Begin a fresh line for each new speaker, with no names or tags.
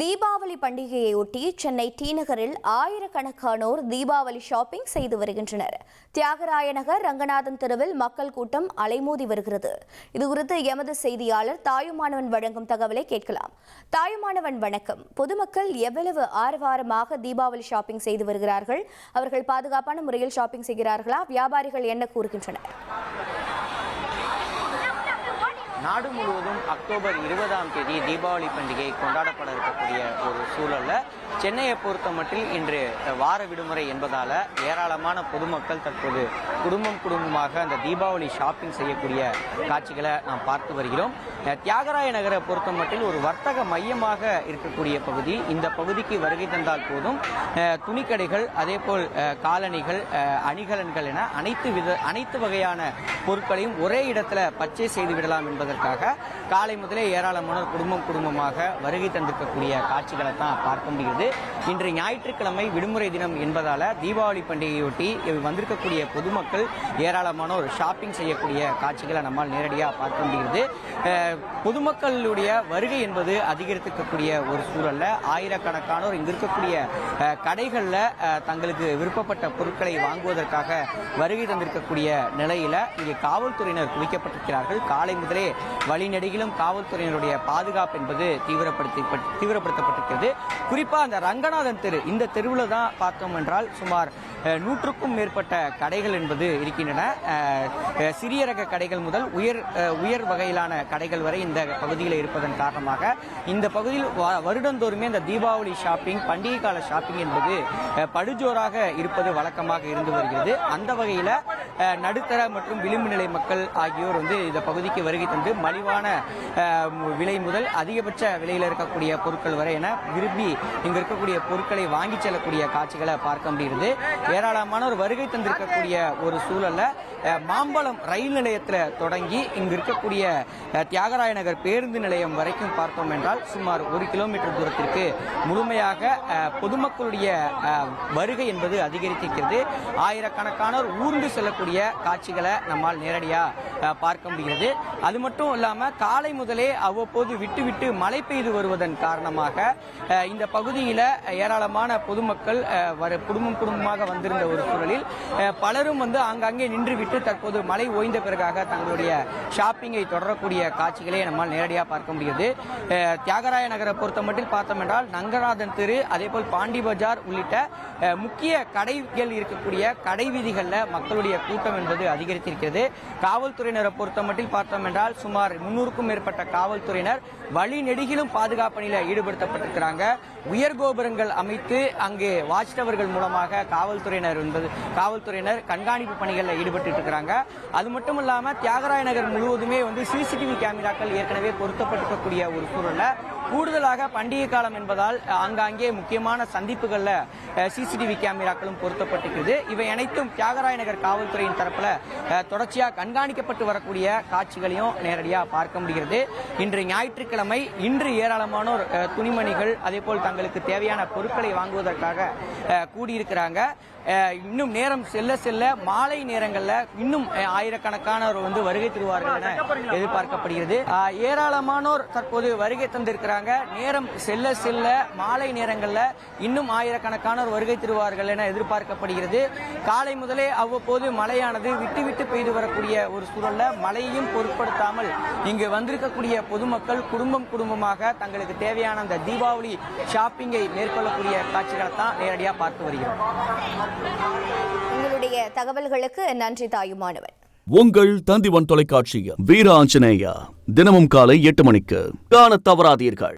தீபாவளி பண்டிகையையொட்டி சென்னை டி நகரில் ஆயிரக்கணக்கானோர் தீபாவளி ஷாப்பிங் செய்து வருகின்றனர். தியாகராய நகர் ரங்கநாதன் தெருவில் மக்கள் கூட்டம் அலைமோதி வருகிறது. இதுகுறித்து எமது செய்தியாளர் தாயுமானவன் வழங்கும் தகவலை கேட்கலாம். தாயுமானவன் வணக்கம். பொதுமக்கள் எவ்வளவு ஆரவாரமாக தீபாவளி ஷாப்பிங் செய்து வருகிறார்கள்? அவர்கள் பாதுகாப்பான முறையில் ஷாப்பிங் செய்கிறார்களா? வியாபாரிகள் என்ன கூறுகின்றனர்?
நாடு முழுவதும் அக்டோபர் இருபதாம் தேதி தீபாவளி பண்டிகை கொண்டாடப்பட இருக்கக்கூடிய ஒரு சூழலில் சென்னையை பொறுத்த மட்டில் இன்று வார விடுமுறை என்பதால ஏராளமான பொதுமக்கள் தற்போது குடும்பம் குடும்பமாக அந்த தீபாவளி ஷாப்பிங் செய்யக்கூடிய காட்சிகளை நாம் பார்த்து வருகிறோம். தியாகராய நகரை பொறுத்த மட்டில் ஒரு வர்த்தக மையமாக இருக்கக்கூடிய பகுதி. இந்த பகுதிக்கு வருகை தந்தால் போதும். துணிக்கடைகள் அதே போல் காலணிகள் அணிகலன்கள் என அனைத்து வித அனைத்து வகையான பொருட்களையும் ஒரே இடத்துல பர்ச்சேஸ் செய்து விடலாம் என்பதற்காக காலை முதலே ஏராளமான குடும்பம் குடும்பமாக வருகை தந்திருக்கக்கூடிய காட்சிகளை தான் பார்க்க முடிகிறது. 되는데 இன்று ஞாயிற்றுக்கிழமை விடுமுறை தினம் என்பதால தீபாவளி பண்டிகையொட்டி வந்திருக்கக்கூடிய பொதுமக்கள் ஏராளமானோர் ஷாப்பிங் செய்யக்கூடிய காட்சிகளை நம்மால் நேரடியாக பார்க்க முடிகிறது. பொதுமக்களுடைய வருகை என்பது அதிகரித்திருக்கக்கூடிய ஒரு சூழல்ல. ஆயிரக்கணக்கானோர் இங்கு இருக்கக்கூடிய கடைகளில் தங்களுக்கு விருப்பப்பட்ட பொருட்களை வாங்குவதற்காக வருகை தந்திருக்கக்கூடிய நிலையில இங்கே காவல்துறையினர் குவிக்கப்பட்டிருக்கிறார்கள். காலை முதலே வழிநெடுகிலும் காவல்துறையினருடைய பாதுகாப்பு என்பது தீவிரப்படுத்தி தீவிரப்படுத்தப்பட்டிருக்கிறது. குறிப்பாக அந்த ரங்கநாதன் தெரு. இந்த தெருவில் தான் பார்த்தோம் என்றால் சுமார் நூற்றுக்கும் மேற்பட்ட கடைகள் என்பது இருக்கின்றன. சிறிய ரக கடைகள் முதல் உயர் உயர் வகையிலான கடைகள் வரை இந்த பகுதியில் இருப்பதன் காரணமாக இந்த பகுதியில் வ- வருடந்தோறுமே இந்த தீபாவளி ஷாப்பிங் பண்டிகை கால ஷாப்பிங் என்பது படுஜோராக இருப்பது வழக்கமாக இருந்து வருகிறது. அந்த வகையில் நடுத்தர மற்றும் விளிம்பு நிலை மக்கள் ஆகியோர் வந்து இந்த பகுதிக்கு வருகை தந்து மலிவான விலை முதல் அதிகபட்ச விலையில் இருக்கக்கூடிய பொருட்கள் வரை என விரும்பி இங்க இருக்கக்கூடிய பொருட்களை வாங்கி செல்லக்கூடிய காட்சிகளை பார்க்க முடிகிறது. ஏராளமானோர் வருகை தந்திருக்கக்கூடிய ஒரு சூழல்ல மாம்பழம் ரயில் நிலையத்தில் தொடங்கி இங்கு இருக்கக்கூடிய தியாகராய நகர் பேருந்து நிலையம் வரைக்கும் பார்த்தோம் என்றால் சுமார் ஒரு கிலோமீட்டர் தூரத்திற்கு முழுமையாக பொதுமக்களுடைய வருகை என்பது அதிகரித்திருக்கிறது. ஆயிரக்கணக்கானோர் ஊர்ந்து நடக்கக்கூடிய காட்சிகளை நம்மால் நேரடியாக பார்க்க முடிகிறது. அது மட்டும் இல்லாமல் காலை முதலே அவ்வப்போது விட்டு விட்டு மழை பெய்து வருவதன் காரணமாக இந்த பகுதியில் ஏராளமான பொதுமக்கள் வர குடும்பம் குடும்பமாக வந்திருந்த ஒரு சூழலில் பலரும் வந்து ஆங்காங்கே நின்றுவிட்டு தற்போது மழை ஓய்ந்த பிறகாக தங்களுடைய ஷாப்பிங்கை தொடரக்கூடிய காட்சிகளை நம்மால் நேரடியாக பார்க்க முடியுது தியாகராய நகரை பொறுத்த மட்டும் பார்த்தோம் என்றால் நங்கராதன் தெரு அதே போல் பாண்டி பஜார் உள்ளிட்ட முக்கிய கடைகள் இருக்கக்கூடிய கடை வீதிகளில் மக்களுடைய கூட்டம் என்பது அதிகரித்திருக்கிறது. காவல்துறையினரை பொறுத்தமட்டில் பார்த்தோம் என்றால் சுமார் முன்னூறுக்கும் மேற்பட்ட காவல்துறையினர் வழி நெடுகிலும் பாதுகாப்பு பணியில் ஈடுபடுத்தப்பட்டிருக்கிறாங்க. உயர் கோபுரங்கள் அமைத்து அங்கே வாட்ச் டவர்கள் மூலமாக காவல்துறையினர் என்பது காவல்துறையினர் கண்காணிப்பு பணிகளில் ஈடுபட்டு இருக்கிறாங்க. அது மட்டும் இல்லாமல் தியாகராய நகர் முழுவதுமே வந்து சிசிடிவி கேமராக்கள் ஏற்கனவே பொருத்தப்பட்டிருக்கக்கூடிய ஒரு சூழலில் கூடுதலாக பண்டிகை காலம் என்பதால் ஆங்காங்கே முக்கியமான சந்திப்புகளில் சிசிடிவி கேமராக்களும் பொருத்தப்பட்டிருக்கிறது இவை அனைத்தும் தியாகராய நகர் காவல்துறையின் தரப்பில் தொடர்ச்சியாக கண்காணிக்கப்பட்டு வரக்கூடிய காட்சிகளையும் நேரடியாக பார்க்க முடிகிறது. இன்று ஞாயிற்றுக்கிழமை இன்று ஏராளமானோர் துணிமணிகள் அதே போல் தங்களுக்கு தேவையான பொருட்களை வாங்குவதற்காக கூடியிருக்கிறாங்க. இன்னும் நேரம் செல்ல செல்ல மாலை நேரங்களில் இன்னும் ஆயிரக்கணக்கானோர் வந்து வருகை தருவார்கள் என எதிர்பார்க்கப்படுகிறது. ஏராளமானோர் தற்போது வருகை தந்திருக்கிறாங்க. நேரம் செல்ல செல்ல மாலை நேரங்களில் இன்னும் ஆயிரக்கணக்கானோர் வருகை தருவார்கள் என எதிர்பார்க்கப்படுகிறது. காலை முதலே அவ்வப்போது மழையானது விட்டு விட்டு பெய்து வரக்கூடிய ஒரு சூழல்ல மழையையும் பொருட்படுத்தாமல் இங்கு வந்திருக்கக்கூடிய பொதுமக்கள் குடும்பம் குடும்பமாக தங்களுக்கு தேவையான அந்த தீபாவளி ஷாப்பிங்கை மேற்கொள்ளக்கூடிய காட்சிகளை தான் நேரடியாக பார்த்து வருகிறோம்.
உங்களுடைய தகவல்களுக்கு நன்றி தாயுமானவன்
உங்கள் தந்திவன் தொலைக்காட்சியில் வீர ஆஞ்சநேயா தினமும் காலை எட்டு மணிக்கு. காண தவறாதீர்கள்.